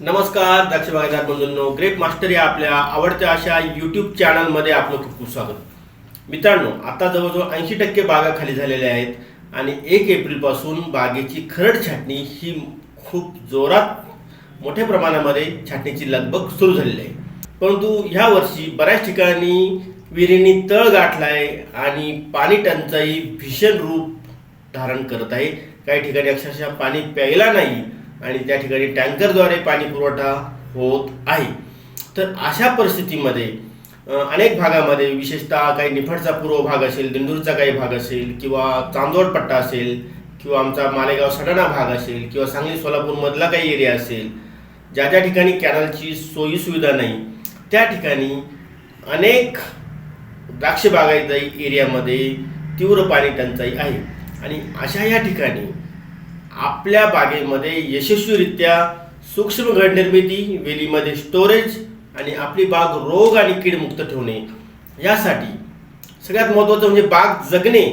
नमस्कार दक्ष भागीदार बंधूंनो grep master या आपल्या आवडत्या अशा यूट्यूब चॅनलमध्ये आपलं खूप खूप स्वागत. मित्रांनो आता जवळजवळ ऐंशी टक्के बागा खाली झालेल्या आहेत आणि एक एप्रिलपासून बागेची खरड छाटणी ही खूप जोरात मोठ्या प्रमाणामध्ये छाटणीची लगबग सुरू झालेली आहे. परंतु ह्या वर्षी बऱ्याच ठिकाणी विहिरींनी तळ गाठलाय आणि पाणी टंचाई भीषण रूप धारण करत आहे. काही ठिकाणी अक्षरशः पाणी प्यायला नाही आणि त्या ठिकाणी टँकरद्वारे पाणी पुरवठा होत आहे. तर अशा परिस्थितीमध्ये अनेक भागामध्ये विशेषतः काही निफाडचा पूर्व भाग असेल दिंडूरचा काही भाग असेल किंवा चांदोड पट्टा असेल किंवा आमचा मालेगाव सडाणा भाग असेल किंवा सांगली सोलापूरमधला काही एरिया असेल ज्या ज्या ठिकाणी कॅनलची सोयी सुविधा नाही त्या ठिकाणी अनेक द्राक्ष बागायती एरियामध्ये तीव्र पाणी टंचाई आहे. आणि अशा या ठिकाणी आपल्या बागेमध्ये यशस्वीरित्या सूक्ष्म घड निर्मिती वेलीमध्ये स्टोरेज आणि आपली बाग रोग आणि कीडमुक्त ठेवणे. यासाठी सगळ्यात महत्त्वाचं म्हणजे बाग जगणे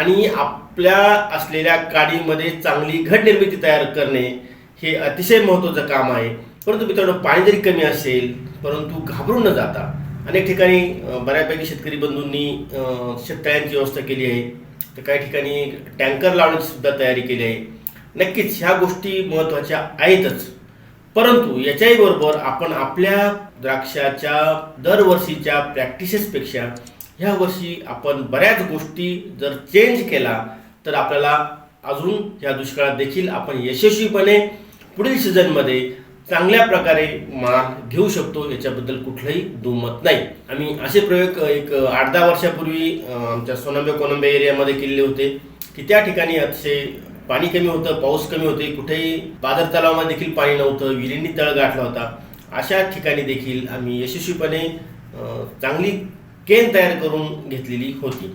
आणि आपल्या असलेल्या काडीमध्ये चांगली घट निर्मिती तयार करणे हे अतिशय महत्त्वाचं काम आहे. परंतु मित्रांनो पाणी जरी कमी असेल परंतु घाबरून न जाता अनेक ठिकाणी बऱ्यापैकी शेतकरी बंधूंनी शेततळ्यांची व्यवस्था केली आहे. तर काही ठिकाणी टँकर लावण्याची सुद्धा तयारी केली आहे. नक्कीच ह्या गोष्टी महत्त्वाच्या आहेतच. परंतु याच्याही बरोबर आपण आपल्या द्राक्षाच्या दरवर्षीच्या प्रॅक्टिसेसपेक्षा ह्या वर्षी आपण बऱ्याच गोष्टी जर चेंज केला तर आपल्याला अजून ह्या दुष्काळात देखील आपण यशस्वीपणे पुढील सीझनमध्ये चांगल्या प्रकारे माल घेऊ शकतो याच्याबद्दल कुठलंही दुमत नाही. आम्ही असे प्रयोग एक आठ दहा वर्षापूर्वी आमच्या सोनंबे कोनंबे एरियामध्ये केलेले होते की त्या ठिकाणी अतिशय पाणी कमी होतं पाऊस कमी होते कुठेही बाजार तलावामध्ये देखील पाणी नव्हतं विहिरींनी तळ गाठला होता. अशा ठिकाणी देखील आम्ही यशस्वीपणे चांगली केन तयार करून घेतलेली होती.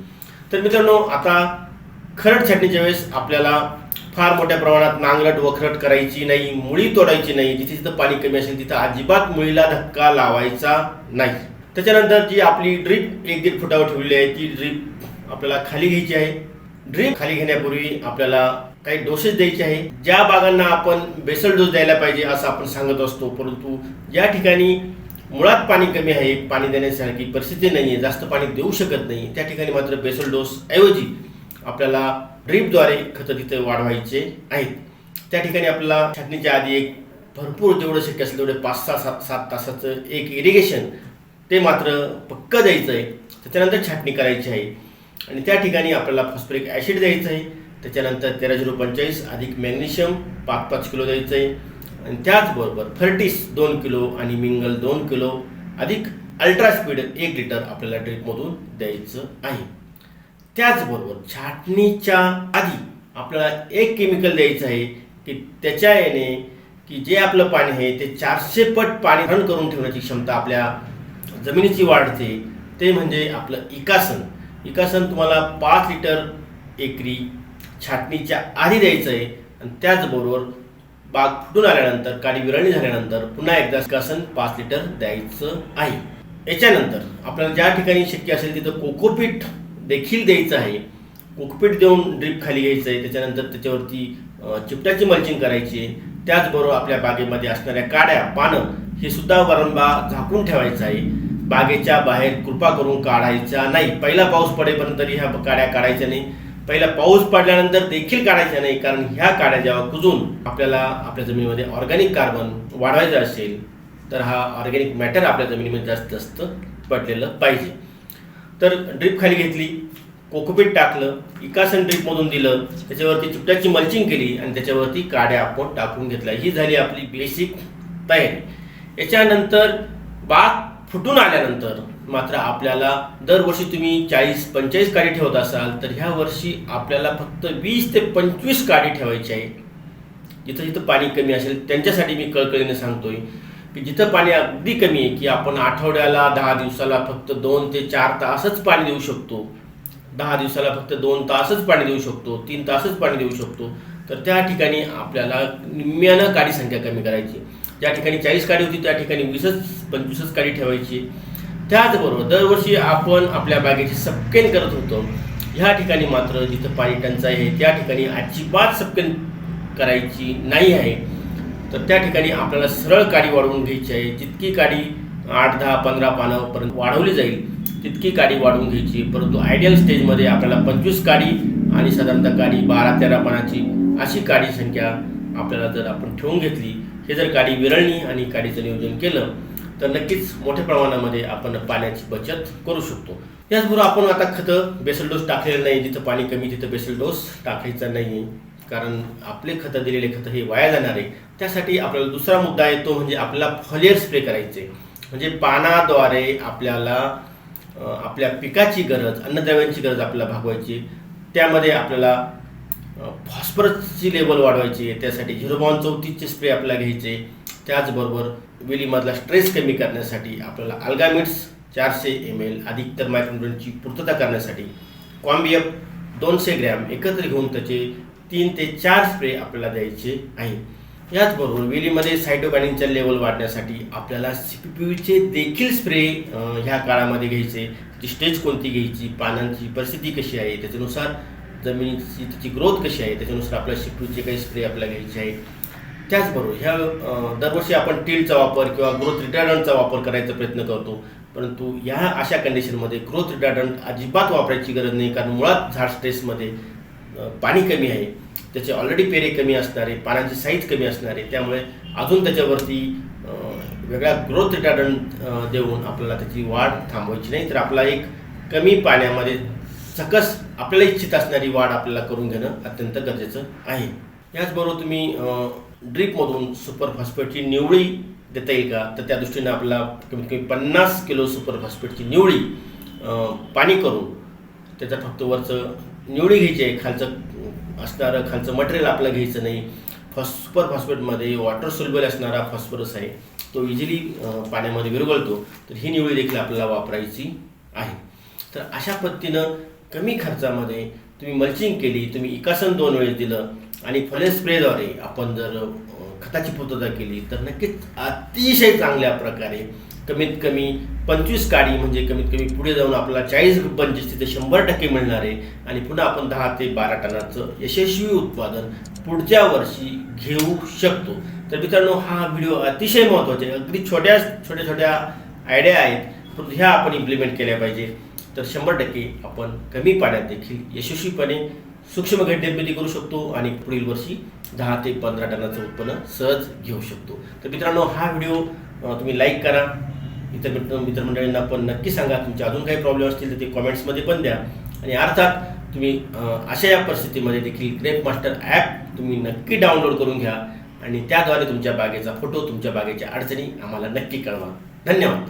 तर मित्रांनो आता खरड छाटणीच्या वेळेस आपल्याला फार मोठ्या प्रमाणात नांगरट वखरट करायची नाही मुळी तोडायची नाही. जिथे जिथं पाणी कमी असेल तिथं अजिबात मुळीला धक्का लावायचा नाही. त्याच्यानंतर जी आपली ड्रीप एक दीड फुटावर ठेवली आहे ती ड्रीप आपल्याला खाली घ्यायची आहे. ड्रीप खाली घेण्यापूर्वी आपल्याला काही डोसेस द्यायचे आहे ज्या बागांना आपण बेसल डोस द्यायला पाहिजे असं आपण सांगत असतो परंतु ज्या ठिकाणी मुळात पाणी कमी आहे. पाणी देण्यासारखी परिस्थिती नाही आहे जास्त पाणी देऊ शकत नाही. त्या ठिकाणी मात्र बेसल डोस ऐवजी आपल्याला ड्रीपद्वारे खतं तिथे वाढवायचे आहेत. त्या ठिकाणी आपल्याला छाटणीच्या आधी एक भरपूर जेवढं शक्य असेल तेवढे पाच सहा सात सात तासाचं एक इरिगेशन ते मात्र पक्क द्यायचं आहे त्याच्यानंतर छाटणी करायची आहे. आणि त्या ठिकाणी आपल्याला फॉस्फरिक ॲसिड द्यायचं आहे. त्याच्यानंतर तेरा झिरो पंचेचाळीस अधिक मॅग्नेशियम पाच पाच किलो द्यायचं आहे. आणि त्याचबरोबर फर्टिस दोन किलो आणि मिंगल दोन किलो अधिक अल्ट्रा स्पीड एक लिटर आपल्याला ड्रिपमधून द्यायचं आहे. त्याचबरोबर छाटणीच्या आधी आपल्याला एक केमिकल द्यायचं आहे की त्याच्या याने की जे आपलं पाणी आहे ते चारशे पट पाणी रन करून ठेवण्याची क्षमता आपल्या जमिनीची वाढते. ते म्हणजे आपलं इकासन. इकासन तुम्हाला पाच लिटर एकरी छाटणीच्या आधी द्यायचं आहे. आणि त्याचबरोबर बाग फुटून आल्यानंतर काडी विरळणी झाल्यानंतर पुन्हा एकदा इकासन पाच लिटर द्यायचं आहे. याच्यानंतर आपल्याला ज्या ठिकाणी शक्य असेल तिथं कोकोपीठ देखील द्यायचं आहे. कोकोपीठ देऊन ड्रीप खाली घ्यायचं आहे. त्याच्यानंतर त्याच्यावरती चिपट्याची चिपटाची मल्चिंग करायची आहे. त्याचबरोबर आपल्या बागेमध्ये असणाऱ्या काड्या पानं हे सुद्धा वारंवार झाकून ठेवायचं आहे. बागेच्या बाहेर कृपा करून काढायचा नाही. पहिला पाऊस पडेपर्यंत तरी ह्या काड्या काढायच्या नाही. पहिला पाऊस पडल्यानंतर देखील काढायच्या नाही कारण ह्या काड्या जेव्हा कुजून आपल्याला आपल्या जमिनीमध्ये ऑर्गॅनिक कार्बन वाढवायचं असेल तर हा ऑर्गॅनिक मॅटर आपल्या जमिनीमध्ये जास्त जास्त पडलेलं पाहिजे. तर ड्रीप खाली घेतली कोकोपीट टाकलं इकासन ड्रीपमधून दिलं त्याच्यावरती चुपट्याची मल्चिंग केली आणि त्याच्यावरती काड्या आपण टाकून घेतल्या. ही झाली आपली बेसिक तयारी. याच्यानंतर बाग फुटून आल्यानंतर मात्र आपल्याला दरवर्षी तुम्ही चाळीस पंचेचाळीस काडी ठेवत असाल तर ह्या वर्षी आपल्याला फक्त वीस ते पंचवीस काडी ठेवायची आहे. जिथं जिथं पाणी कमी असेल त्यांच्यासाठी मी कळकळीने सांगतोय की जिथं पाणी अगदी कमी आहे की आपण आठवड्याला दहा दिवसाला फक्त दोन ते चार तासच पाणी देऊ शकतो. दहा दिवसाला फक्त दोन तासच पाणी देऊ शकतो तीन तासच पाणी देऊ शकतो. तर त्या ठिकाणी आपल्याला निम्म्यानं काडी संख्या कमी करायची ज्या ठिकाणी चाळीस काडी होती त्या ठिकाणी वीसच पंचवीसच काडी ठेवायची. त्याचबरोबर दरवर्षी आपण आपल्या बागेची सपकेन करत होतो. ह्या ठिकाणी मात्र जिथं पाणी टंचाई आहे त्या ठिकाणी अजिबात सपकेन करायची नाही आहे. तर त्या ठिकाणी आपल्याला सरळ काडी वाढवून घ्यायची आहे. जितकी काडी आठ दहा पंधरा पानापर्यंत वाढवली जाईल तितकी काडी वाढवून घ्यायची. परंतु आयडियल स्टेजमध्ये आपल्याला पंचवीस काडी आणि साधारणतः काडी बारा तेरा पानाची अशी काडी संख्या आपल्याला जर आपण ठेवून घेतली हे जर काडी विरळणी आणि काडीचं नियोजन केलं तर नक्कीच मोठ्या प्रमाणामध्ये आपण पाण्याची बचत करू शकतो. याचबरोबर आपण आता खतं बेसल डोस टाकलेलं नाही जिथं पाणी कमी तिथं बेसल डोस टाकायचा नाही. कारण आपले खतं दिलेले खतं हे वाया जाणार. आहे त्यासाठी आपल्याला दुसरा मुद्दा येतो म्हणजे आपल्याला फॉलियर स्प्रे करायचे. म्हणजे पानाद्वारे आपल्याला आपल्या पिकाची गरज अन्नद्रव्यांची गरज आपल्याला भागवायची. त्यामध्ये आपल्याला फॉस्फरसची लेवल वाढवायची आहे त्यासाठी झिरोबॉन चौतीसचे स्प्रे आपल्याला घ्यायचे. त्याचबरोबर वेलीमधला स्ट्रेस कमी करण्यासाठी आपल्याला अल्गामिट्स चारशे एम एल अधिक तर मायक्रोन्यूट्रनची पूर्तता करण्यासाठी कॉम्बियप दोनशे ग्रॅम एकत्र घेऊन त्याचे तीन ते चार स्प्रे आपल्याला द्यायचे आहे. याचबरोबर वेलीमध्ये सायटोकायनिनच्या लेवल वाढण्यासाठी आपल्याला सी पी पीचे देखील स्प्रे ह्या काळामध्ये घ्यायचे. ती स्टेज कोणती घ्यायची? पानांची परिस्थिती कशी आहे? त्याच्यानुसार जमिनीची त्याची ग्रोथ कशी आहे त्याच्यानुसार आपल्या सी काही स्प्रे आपल्याला घ्यायचे आहे त्याचबरोबर ह्या दरवर्षी आपण टीलचा वापर किंवा ग्रोथ रिटार्डंटचा वापर करायचा प्रयत्न करतो. परंतु ह्या अशा कंडिशनमध्ये ग्रोथ रिटार्डंट अजिबात वापरायची गरज नाही कारण मुळात झाड स्ट्रेसमध्ये पाणी कमी आहे. त्याचे ऑलरेडी पेरे कमी असणारे पानाची साईज कमी असणारे त्यामुळे अजून त्याच्यावरती वेगळा ग्रोथ रिटार्डंट देऊन आपल्याला त्याची वाढ थांबवायची नाही. तर आपला एक कमी पाण्यामध्ये सकस आपल्याला इच्छित असणारी वाढ आपल्याला करून घेणं अत्यंत गरजेचं आहे. याचबरोबर तुम्ही ड्रीपमधून सुपर फॉस्फेटची निवळी देता येईल का? तर त्या दृष्टीनं आपल्याला कमीत कमी पन्नास किलो सुपर फॉस्फेटची निवळी पाणी करून त्याचा फक्त वरचं निवडी घ्यायची आहे. खालचं असणारं खालचं मटेरियल आपलं घ्यायचं नाही. फॉस सुपर फॉस्फेटमध्ये वॉटर सोल्युबल असणारा फॉस्फरस आहे. तो इझिली पाण्यामध्ये विरघळतो. तर ही निवडी देखील आपल्याला वापरायची आहे. तर अशा पद्धतीनं कमी खर्चामध्ये तुम्ही मल्चिंग केली तुम्ही इकासन दोन वेळेस दिलं आणि फले स्प्रेद्वारे आपण जर खताची पूर्तता केली तर नक्कीच अतिशय चांगल्या प्रकारे कमीत कमी पंचवीस काडी म्हणजे कमीत कमी पुढे जाऊन आपल्याला चाळीस पंचवीस ते शंभर टक्के मिळणार आहे आणि पुन्हा आपण दहा ते बारा टनाचं यशस्वी उत्पादन पुढच्या वर्षी घेऊ शकतो. तर मित्रांनो हा व्हिडिओ अतिशय महत्त्वाचा आहे. अगदी छोट्या छोट्या छोट्या आयडिया आहेत पण ह्या आपण इम्प्लिमेंट केल्या पाहिजे. तर शंभर टक्के आपण कमी पाण्यात देखील यशस्वीपणे सूक्ष्म घट निर्मिती करू शकतो आणि पुढील वर्षी दहा ते पंधरा टनाचं उत्पन्न सहज घेऊ शकतो. तर मित्रांनो हा व्हिडिओ तुम्ही लाईक करा. इतर मित्र मित्रमंडळींना पण नक्की सांगा. तुमचे अजून काही प्रॉब्लेम असतील तर ते कॉमेंट्समध्ये पण द्या. आणि अर्थात तुम्ही अशा या परिस्थितीमध्ये देखील ग्रेप मास्टर ॲप तुम्ही नक्की डाउनलोड करून घ्या. आणि त्याद्वारे तुमच्या बागेचा फोटो तुमच्या बागेच्या अडचणी आम्हाला नक्की कळवा. धन्यवाद.